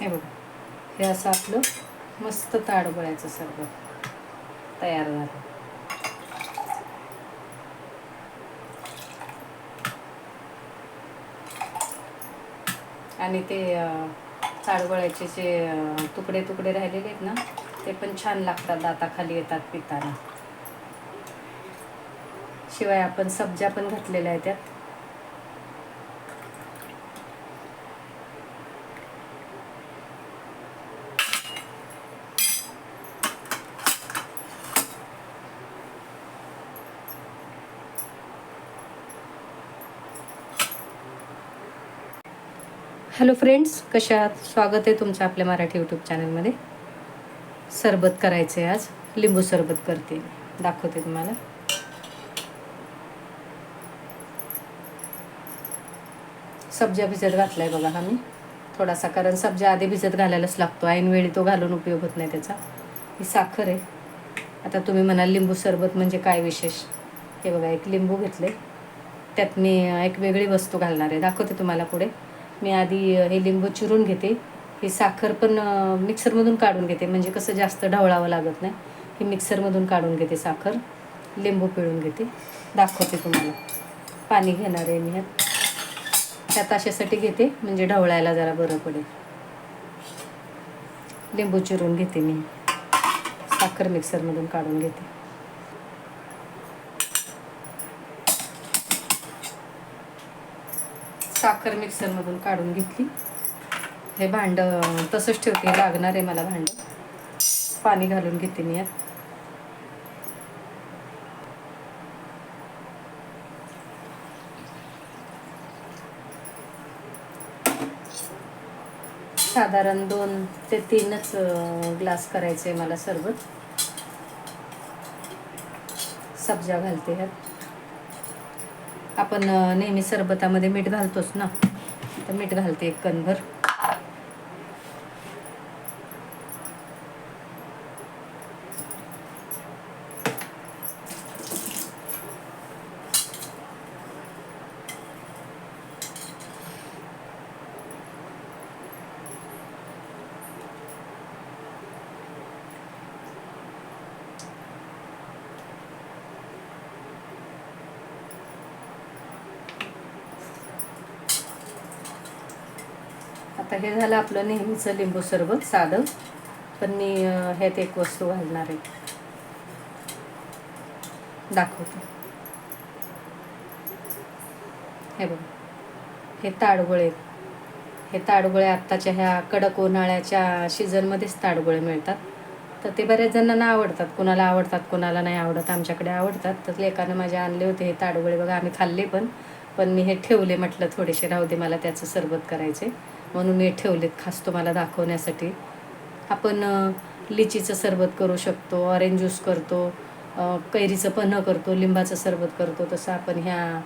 हे बघा. हे असं आपलं मस्त ताडबळायचं सरबत तयार झालं. आणि ते ताडबळ्याचे जे तुकडे तुकडे राहिलेले आहेत ना ते पण छान लागतात. दाताखाली येतात पिताना. शिवाय आपण सब्जा पण घातलेल्या आहेत त्यात. हॅलो फ्रेंड्स कशा आहात? स्वागत आहे तुमचं आपल्या मराठी यूट्यूब चॅनलमध्ये सरबत करायचं आहे आज. लिंबू सरबत करते. दाखवते तुम्हाला. सब्जा भिजत घातला आहे बघा हा मी. थोडासा कारण सब्जा आधी भिजत घालायलाच लागतो. ऐनवेळी तो घालून उपयोग होत नाही त्याचा. ही साखर आहे. आता तुम्ही म्हणाल लिंबू सरबत म्हणजे काय विशेष? हे बघा एक लिंबू घेतले त्यात मी एक वेगळी वस्तू घालणार आहे. दाखवते तुम्हाला पुढे. मी आधी हे लिंबू चिरून घेते. ही साखर पण मिक्सरमधून काढून घेते. म्हणजे कसं जास्त ढवळावं लागत नाही. ही मिक्सरमधून काढून घेते साखर. लिंबू पिळून घेते. दाखवते तुम्हाला. पाणी घेणार आहे मी. ह्यात ह्या अशासाठी घेते. म्हणजे ढवळायला जरा बरं पडेल. लिंबू चिरून घेते मी. साखर मिक्सरमधून काढून घेते. साखर मिक्सरमधून काढून घेतली. हे भांडं तसंच ठेवते लागणार आहे मला भांडं. पाणी घालून घेते मी यात. साधारण दोन ते तीनच ग्लास करायचे मला सरबत. सब्जा घालते ह्यात आपण नेहमी सरबतामध्ये मीठ घालतोच ना. तर मीठ घालते एक कणभर. आता हे झालं आपलं नेहमीचं लिंबू सरबत साधं. पण मी ह्यात एक वस्तू घालणार आहे. दाखवते. हे बघ. हे ताडगोळे. हे ताडगोळे आत्ताच्या ह्या कडक उन्हाळ्याच्या सीझनमध्येच ताडगोळे मिळतात. तर ते बऱ्याच जणांना आवडतात. कोणाला आवडतात कोणाला नाही आवडत. आमच्याकडे आवडतात. तर लेकानं माझे आणले होते हे ताडगोळे. बघा आम्ही खाल्ले पण. पण मी हे ठेवले म्हटलं थोडेसे. राहू दे मला त्याचं सरबत करायचे म्हणून मी ठेवलेत खास तुम्हाला दाखवण्यासाठी. आपण लिचीचं सरबत करू शकतो ऑरेंज ज्यूस करतो कैरीचं पन्हं करतो लिंबाचं सरबत करतो तसं आपण ह्या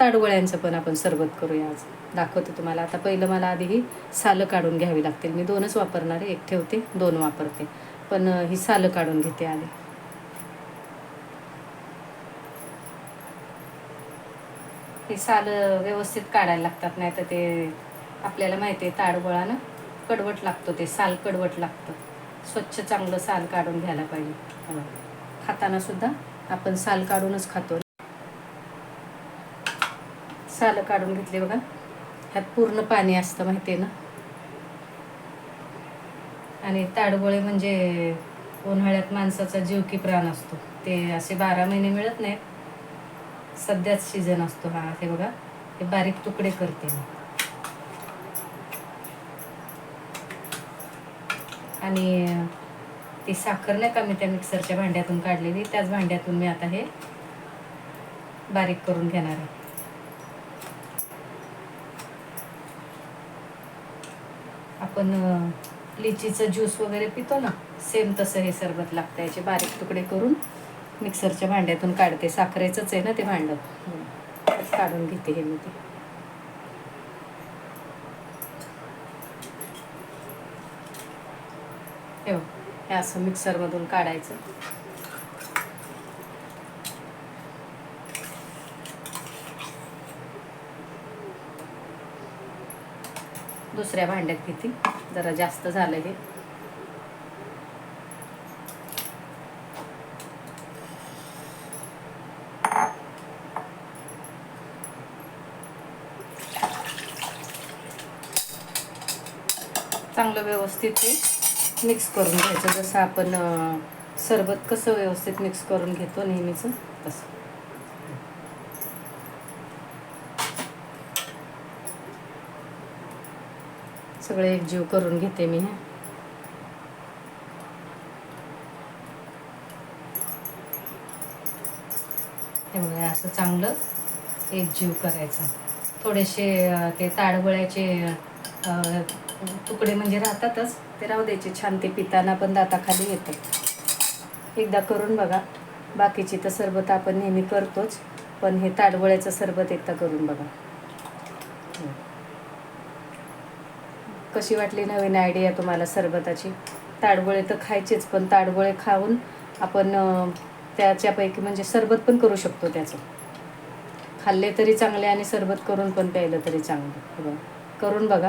ताडगोळ्यांचं पण आपण सरबत करूया आज. दाखवते तुम्हाला. आता पहिलं मला आधी ही सालं काढून घ्यावी लागतील. मी दोनच वापरणार आहे. एक ठेवते दोन वापरते. पण ही सालं काढून घेते आधी. हे सालं व्यवस्थित काढायला लागतात नाही तर ते आपल्याला माहिती आहे ताडबळानं कडवट लागतो ते साल कडवट लागतं. स्वच्छ चांगलं साल काढून घ्यायला पाहिजे. खाताना सुद्धा आपण साल काढूनच खातो. साल काढून घेतले बघा. ह्यात पूर्ण पाणी असतं माहिती आहे ना? आणि ताडगोळे म्हणजे उन्हाळ्यात माणसाचा जीव की प्राण असतो. ते असे बारा महिने मिळत नाहीत. सध्याच सीझन असतो हा हे बघा. हे बारीक तुकडे करते मी. आणि ती साखर नाही का मी त्या मिक्सरच्या भांड्यातून काढलेली त्याच भांड्यातून मी आता हे बारीक करून घेणार आहे. आपण लिचीचं ज्यूस वगैरे पितो ना सेम तसं हे सरबत लागतं याचे बारीक तुकडे करून मिक्सरच्या भांड्यातून काढते. साखरेचंच आहे ना ते भांडं. काढून घेते हे मी ते. हे हे असं मिक्सरमधून काढायचं. दुसऱ्या भांड्यात किती जरा जास्त झालं हे. चांगलं व्यवस्थित ते मिक्स करून घ्यायचं. जसं आपण सरबत कसं व्यवस्थित मिक्स करून घेतो नेहमीचं तसं. सगळं एकजीव करून घेते मी हे. त्यामुळे असं चांगलं एकजीव करायचं. थोडेसे ते ताडगोळ्याचे तुकडे म्हणजे राहतातच. ते राहू द्यायचे. छान ते पिताना पण दाताखाली येते. एकदा करून बघा. बाकीची तर सरबत आपण नेहमी करतोच. पण हे ताडवळ्याचं सरबत एकदा करून बघा. कशी वाटली नवीन आयडिया तुम्हाला सरबताची? ताडबोळे तर खायचेच पण ताडबोळे खाऊन आपण त्याच्यापैकी म्हणजे सरबत पण करू शकतो त्याचं. खाल्ले तरी चांगले आणि सरबत करून पण प्यायलं तरी चांगलं. बघा. करून बघा.